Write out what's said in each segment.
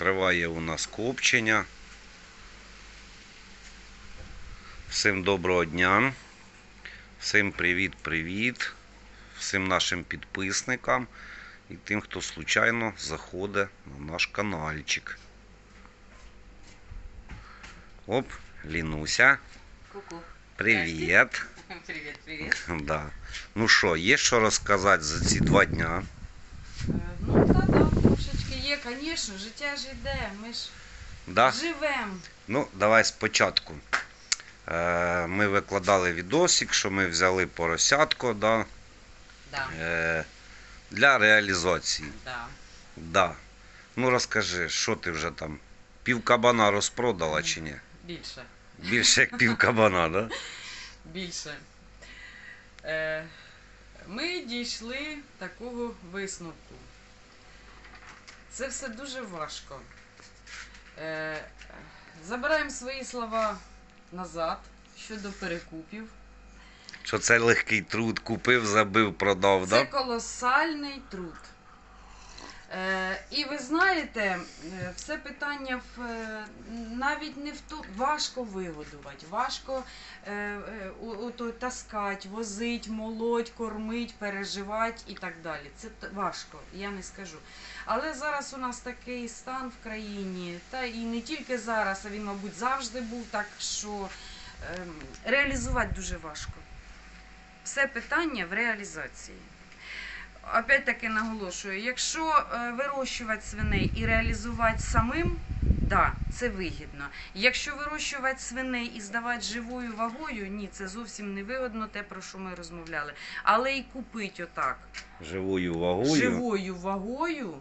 Триває у нас копчення. Всім доброго дня. Всім привіт-привіт. Всім нашим підписникам і тим, хто случайно заходить на наш каналчик. Оп, Лінуся. Ку-ку. Привіт. Привіт, привіт. Да. Ну що, є що розказати за ці два дня? Е, Ну, та да, трошечки є, звісно, життя ж йде, ми ж Да? живемо. Ну, давай спочатку. Е, ми викладали відосик, що ми взяли поросятко да, Да, е, для реалізації. да. Да. Ну розкажи, що ти вже там? Пів кабана розпродала чи ні? Більше. Більше як пів кабана, да? Більше. Е, ми дійшли такого висновку. Це все дуже важко. Е, забираємо свої слова назад щодо перекупів. Що це легкий труд, купив, забив, продав, Це да? колосальний труд. Е, і ви знаєте, е, все питання в, е, навіть не в ту важко вигодувати, важко е, е, таскати, возить, молоть, кормить, переживати і так далі. Це важко, я не скажу. Але зараз у нас такий стан в країні, та і не тільки зараз, а він, мабуть, завжди був так, що ем, реалізувати дуже важко. Все питання в реалізації. Опять-таки наголошую, якщо е, вирощувати свиней і реалізувати самим, да, це вигідно. Якщо вирощувати свиней і здавати живою вагою, ні, це зовсім не вигодно, те, про що ми розмовляли. Але і купити отак Живою вагою. живою вагою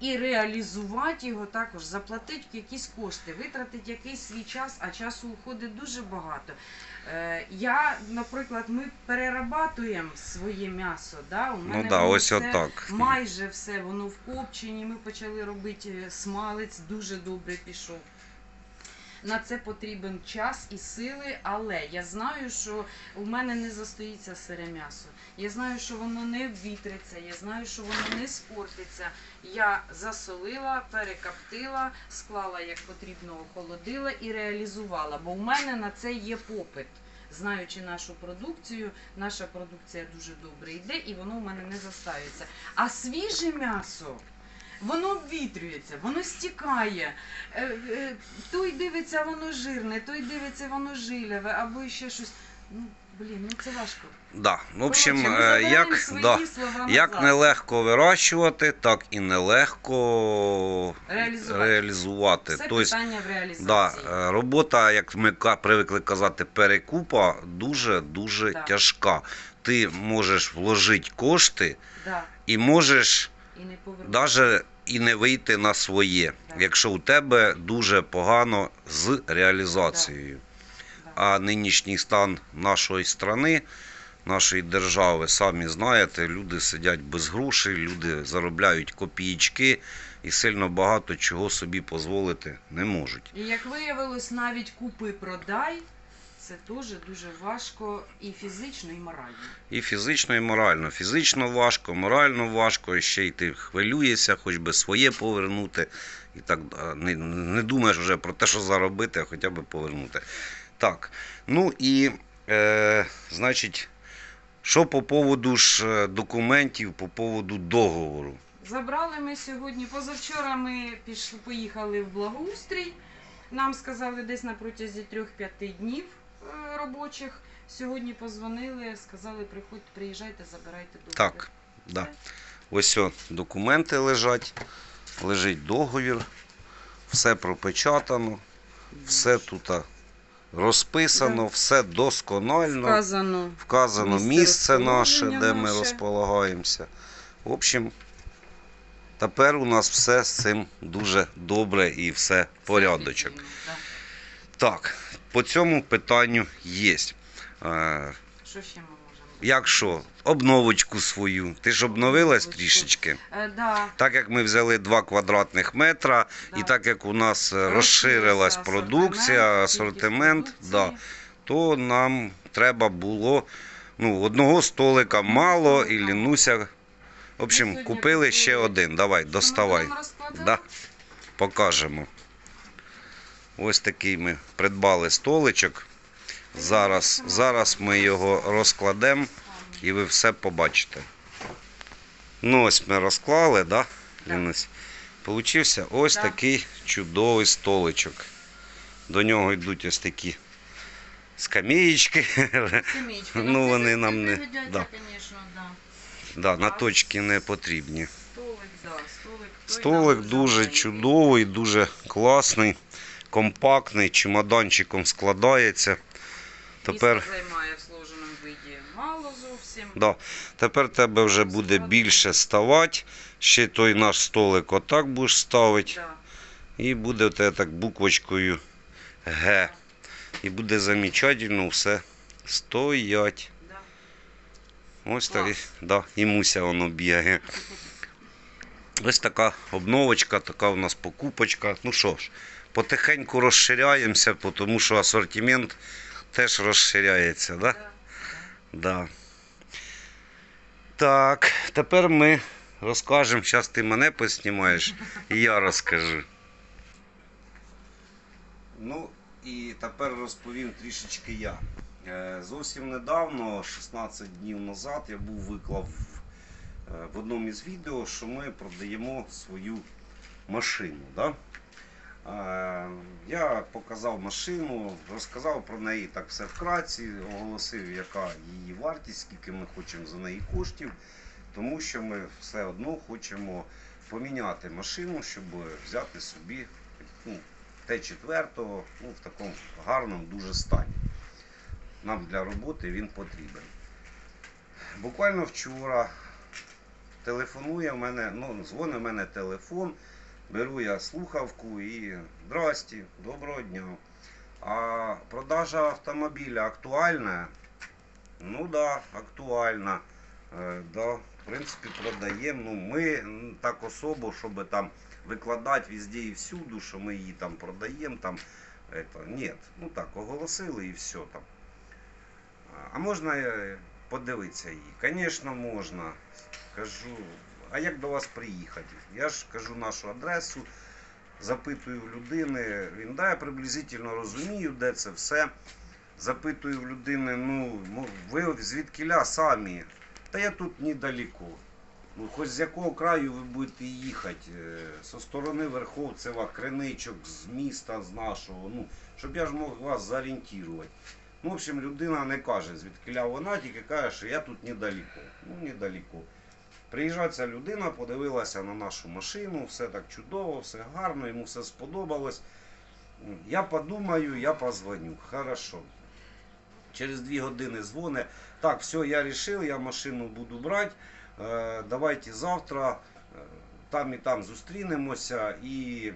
і реалізувати його також, заплатити якісь кошти, витратити якийсь свій час, а часу уходить дуже багато. Е, я, наприклад, ми перерабатуємо своє м'ясо. Да? У мене Ну да, ось все отак. Майже все воно в копченні. Ми почали робити е, смалець, дуже добре пішов. На це потрібен час і сили, але я знаю, що у мене не застоїться сире м'ясо. Я знаю, що воно не вітриться, я знаю, що воно не спортиться. Я засолила, перекоптила, склала як потрібно, охолодила і реалізувала, бо у мене на це є попит. Знаючи нашу продукцію, наша продукція дуже добре йде і воно у мене не застаюється. А свіже м'ясо. Воно обвітрюється, воно стікає. Е, е, той дивиться, воно жирне, той дивиться, воно жиляве, або ще щось. Ну, блін, ну це важко. Да. В общем, е, як, свої да, слова як нелегко вирощувати, так і нелегко Реалізувати. реалізувати. Це Тобто, питання в реалізації. Да, робота, як ми привикли казати, перекупа дуже-дуже Да. тяжка. Ти можеш вложити кошти Да, і можеш і не навіть і не вийти на своє, якщо у тебе дуже погано з реалізацією. А нинішній стан нашої страни, нашої держави, самі знаєте, люди сидять без грошей, люди заробляють копійки і сильно багато чого собі дозволити не можуть. І як виявилось, навіть купи-продай, це теж дуже важко і фізично, і морально. І фізично, і морально. Фізично важко, морально важко, і ще й ти хвилюєшся, хоч би своє повернути. І так не, не думаєш вже про те, що заробити, а хоча б повернути. Так. Ну і, е, значить, що по поводу ж е, документів, по поводу договору. Забрали ми сьогодні. Позавчора ми пішли, поїхали в благоустрій. Нам сказали десь на протязі 3-5 днів робочих. Сьогодні позвонили, сказали, приходьте, приїжджайте, забирайте договір. Так, да. Ось о, документи лежать, лежить договір, все пропечатано, все тут розписано, все досконально. Вказано. Вказано Місце місце наше, де ми наше. розполагаємося. В общем, тепер у нас все з цим дуже добре і все порядочок. Так, по цьому питанню є. Що ще ми можемо? як що? Обновочку свою. Ти ж обновилась трішечки. Е, да, Так як ми взяли 2 квадратних метра, да. і так як у нас е, Розширився розширилась продукція, асортимент, кількість да, продукції. то нам треба було ну, одного столика мало і лінуся. В общем, купили ще один. Давай, ми доставай. будемо розкладати? Да. покажемо. Ось такий ми придбали столичок. Зараз, зараз ми його розкладемо і ви все побачите. Ну, ось ми розклали, да, Лінусь? Получився ось Да. такий чудовий столичок. До нього йдуть ось такі скамеєчки. Семічки. Ну, вони нам не-. Да. да, на точки не потрібні. Столик, да, столик. Столик дуже чудовий, дуже класний, компактний, чемоданчиком складається. Тепер, Місце займає в сложеному виді мало зовсім. да, тепер тебе вже буде більше ставати. Ще той наш столик отак будеш ставити. Да. І буде у тебе так буквочкою Г. І буде замечательно все стоять. Да. Ось так, да, і муся воно бігає. Ось така обновочка, така у нас покупочка. Ну що ж, потихеньку розширяємося, тому що асортимент теж розширяється. Да? Да. Да. Так, тепер ми розкажемо. Зараз ти мене поснімаєш, і я розкажу. Ну і тепер розповім трішечки я. Е, Зовсім недавно, 16 днів назад, я був виклав в одному із відео, що ми продаємо свою машину. Да? Е, Я показав машину, розказав про неї так все вкратці, оголосив, яка її вартість, скільки ми хочемо за неї коштів, тому що ми все одно хочемо поміняти машину, щоб взяти собі ну, Т4 ну, в такому гарному дуже стані. Нам для роботи він потрібен. Буквально вчора телефонує в мене, ну, дзвонить в мене телефон, беру я слухавку і здрасті, доброго дня. А продажа автомобіля актуальна? Ну да, актуальна. Е, да, в принципі, продаємо. Ну, ми так особо, щоб там викладати везде і всюду, що ми її там продаємо. Там, это, ні, ну так, оголосили і все там. А можна е, подивитися її? Звісно, можна. Кажу, а як до вас приїхати? Я ж кажу нашу адресу, запитую в людини. Він да, я приблизительно розумію, де це все. Запитую в людини, ну, ви звідкиля самі? Та я тут недалеко. Ну, хоч з якого краю ви будете їхати? Е, Со сторони Верховцева, Криничок, з міста, з нашого. Ну, щоб я ж мог вас зорієнтувати. В общем, людина не каже, звідкиля вона, тільки каже, що я тут недалеко. Ну, недалеко. Приїжджає ця людина, подивилася на нашу машину, все так чудово, все гарно, йому все сподобалось. Я подумаю, я позвоню. Хорошо. Через дві години дзвоне. Так, все, я вирішив, я машину буду брати. Е, давайте завтра е, там і там зустрінемося і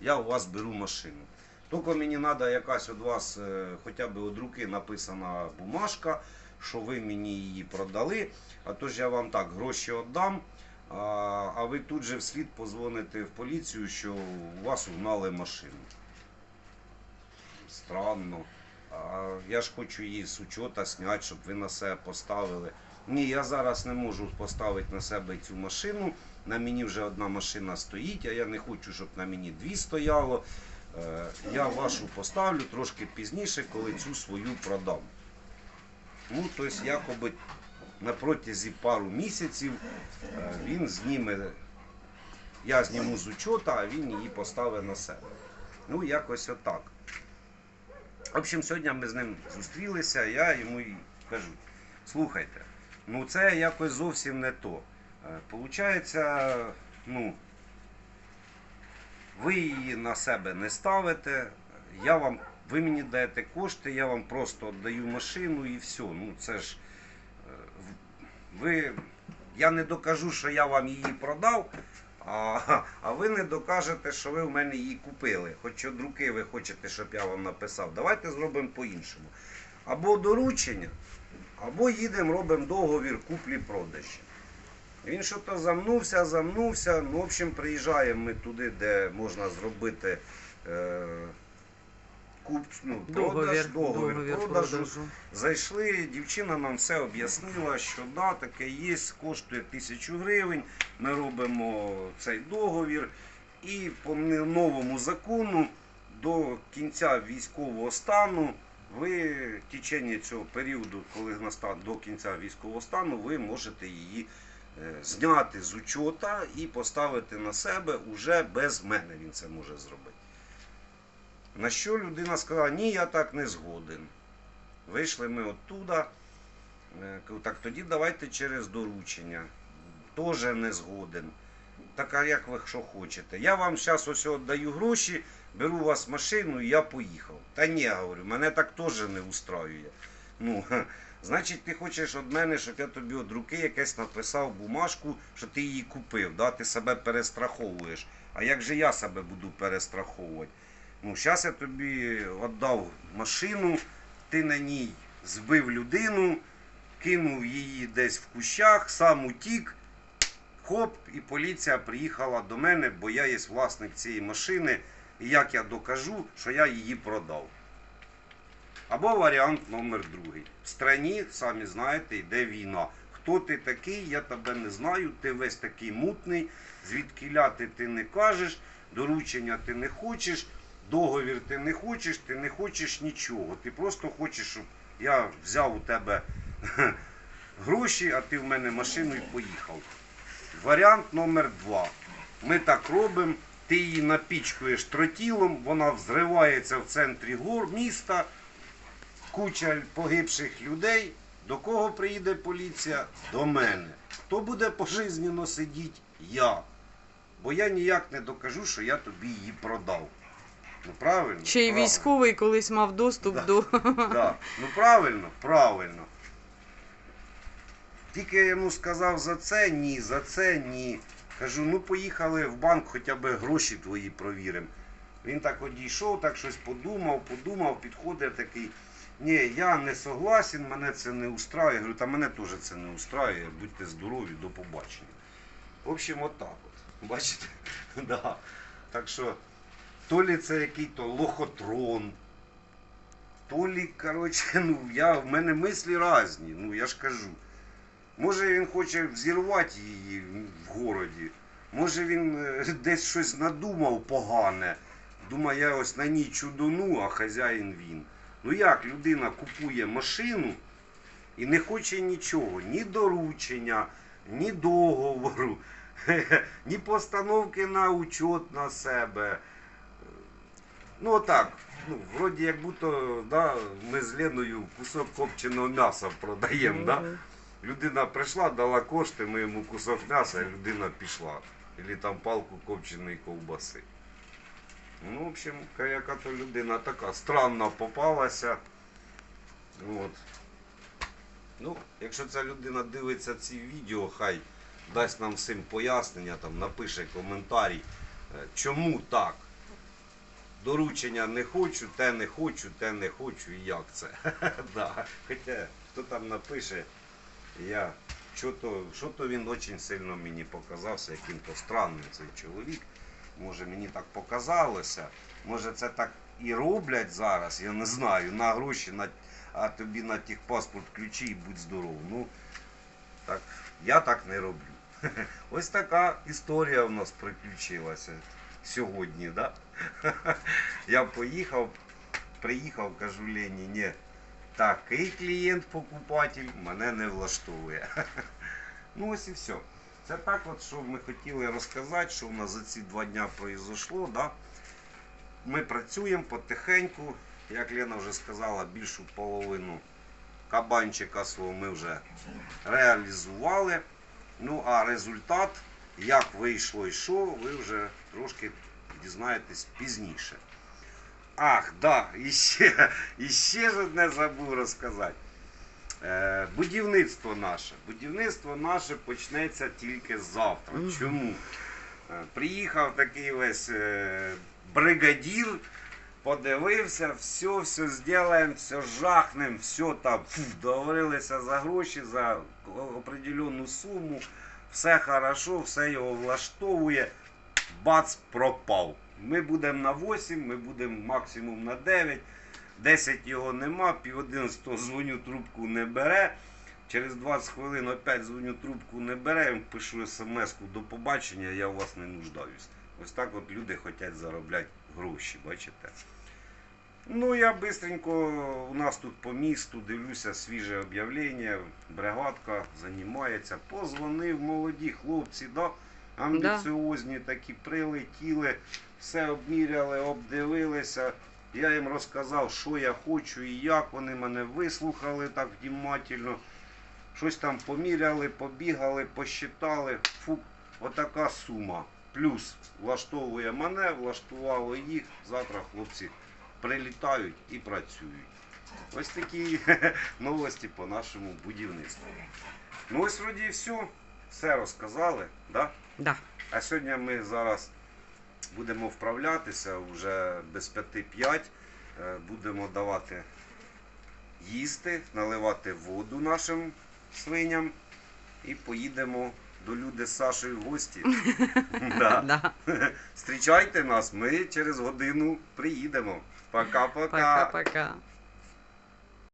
я у вас беру машину. Тільки мені треба якась від вас е, хоча б від руки написана бумажка, що ви мені її продали. А то ж я вам так гроші віддам, а, ви тут же вслід позвоните в поліцію, що у вас угнали машину. Странно. А я ж хочу її з учота зняти, щоб ви на себе поставили. Ні, я зараз не можу поставити на себе цю машину. На мені вже одна машина стоїть, а я не хочу, щоб на мені дві стояло. Е, Я вашу поставлю трошки пізніше, коли цю свою продам. Ну, тобто, якоби на протязі пару місяців е, він зніме, я зніму з учота, а він її поставить на себе. Ну, якось отак. В общем, сьогодні ми з ним зустрілися, я йому й кажу, слухайте, ну це якось зовсім не то. Е, Получається, ну, ви її на себе не ставите, я вам, ви мені даєте кошти, я вам просто даю машину і все. Ну це ж е, ви, я не докажу, що я вам її продав, а, а ви не докажете, що ви в мене її купили. Хоч від руки ви хочете, щоб я вам написав. Давайте зробимо по-іншому. Або доручення, або їдемо, робимо договір куплі-продажі. Він що то замнувся, замнувся. Ну, в общем, приїжджаємо ми туди, де можна зробити е, куп, ну, продаж, договір, договір продажу. продажу. Зайшли, дівчина нам все об'яснила, що да, таке є, коштує тисячу гривень. Ми робимо цей договір. І по новому закону до кінця військового стану ви в течение цього періоду, коли настане до кінця військового стану, ви можете її зняти з учота і поставити на себе уже без мене він це може зробити. На що людина сказала, ні, я так не згоден. Вийшли ми оттуда. Е, Так тоді давайте через доручення. Теж не згоден. Так а як ви що хочете? Я вам зараз ось даю гроші, беру у вас машину і я поїхав. Та ні, я говорю, мене так теж не устраює. Ну, значить, ти хочеш від мене, щоб я тобі від руки якесь написав бумажку, що ти її купив, да? ти себе перестраховуєш. А як же я себе буду перестраховувати? Ну, зараз я тобі віддав машину, ти на ній збив людину, кинув її десь в кущах, сам утік. Хоп, і поліція приїхала до мене, бо я є власник цієї машини, і як я докажу, що я її продав. Або варіант номер другий. В страні, самі знаєте, йде війна. Хто ти такий, я тебе не знаю, ти весь такий мутний, звідки ляти ти не кажеш, доручення ти не хочеш, договір ти не хочеш, ти не хочеш нічого. Ти просто хочеш, щоб я взяв у тебе гроші, а ти в мене машину і поїхав. Варіант номер два. Ми так робимо, ти її напічкуєш тротілом, вона взривається в центрі гор міста, куча погибших людей. До кого приїде поліція? До мене. Хто буде пожизненно сидіти? Я. Бо я ніяк не докажу, що я тобі її продав. Ну правильно? Ще й Правильно. військовий колись мав доступ Да. до. Да. Ну правильно, правильно. Тільки я йому сказав за це ні, за це ні. Кажу, ну поїхали в банк, хоча б гроші твої провіримо. Він так одійшов, так щось подумав, подумав, підходить такий. Ні, я не согласен, мене це не устраює. Я говорю, та мене теж це не устраює. Будьте здорові, до побачення. В общем, отак от. Бачите? да. Так що, то лі це який-то лохотрон, то лі, коротше, ну, я, в мене мислі різні, ну я ж кажу. Може він хоче взірвати її в городі, може він е, десь щось надумав погане. Думає, я ось на ній чудону, а хазяїн він. Ну як людина купує машину і не хоче нічого, ні доручення, ні договору, ні постановки на учет на себе. Ну отак, ну, вроді як будто да, ми з Леною кусок копченого м'яса продаємо. Да? Людина прийшла, дала кошти, ми йому кусок м'яса, людина пішла. Или там палку копченої ковбаси. Ну, в общем, яка то людина така странна попалася. От. Ну, якщо ця людина дивиться ці відео, хай дасть нам всім пояснення, там, напише коментарі, е, чому так. Доручення не хочу, те не хочу, те не хочу і як це. да. Хоча хто там напише, я що-то, що-то він дуже сильно мені показався, яким-то странним цей чоловік. Може мені так показалося. Може це так і роблять зараз, я не знаю, на гроші, на, а тобі на техпаспорт ключі і будь здоров. Ну, так, я так не роблю. Ось така історія в нас приключилася сьогодні. Да? Я поїхав, приїхав, кажу Лені, ні, такий клієнт-покупатель мене не влаштовує. Ну ось і все. Це так, от, що ми хотіли розказати, що в нас за ці два дня произошло. Да? Ми працюємо потихеньку, як Лена вже сказала, більшу половину кабанчика свого ми вже реалізували. Ну а результат, як вийшло і що, ви вже трошки дізнаєтесь пізніше. Ах, да, ще, і ще ж одне забув розказати. Е, будівництво наше. Будівництво наше почнеться тільки завтра. Чому? Е, приїхав такий весь е, бригадір, подивився, все, все зробимо, все жахнем, все там фу, договорилися за гроші, за определенну суму, все хорошо, все його влаштовує. Бац, пропав. Ми будемо на 8, ми будемо максимум на 9. 10 його нема, пів 11 дзвоню, трубку не бере. Через 20 хвилин опять дзвоню, трубку не бере, пишу смс-ку до побачення, я у вас не нуждаюсь. Ось так от люди хочуть заробляти гроші, бачите? Ну, я бистренько, у нас тут по місту дивлюся свіже об'явлення, бригадка займається. Позвонив молоді хлопці, да? амбіціозні такі прилетіли, все обміряли, обдивилися. Я їм розказав, що я хочу і як. Вони мене вислухали так внимательно. Щось там поміряли, побігали, посчитали. Фу, отака сума. Плюс влаштовує мене, влаштувало їх. Завтра хлопці прилітають і працюють. Ось такі новості по нашому будівництву. Ну ось вроді і все. Все розказали, да? Да. А сьогодні ми зараз будемо вправлятися вже без 5-5. Е, Будемо давати їсти, наливати воду нашим свиням і поїдемо до люди з Сашою в гості. Зустрічайте нас, ми через годину приїдемо. Пока-пока. Пока-пока.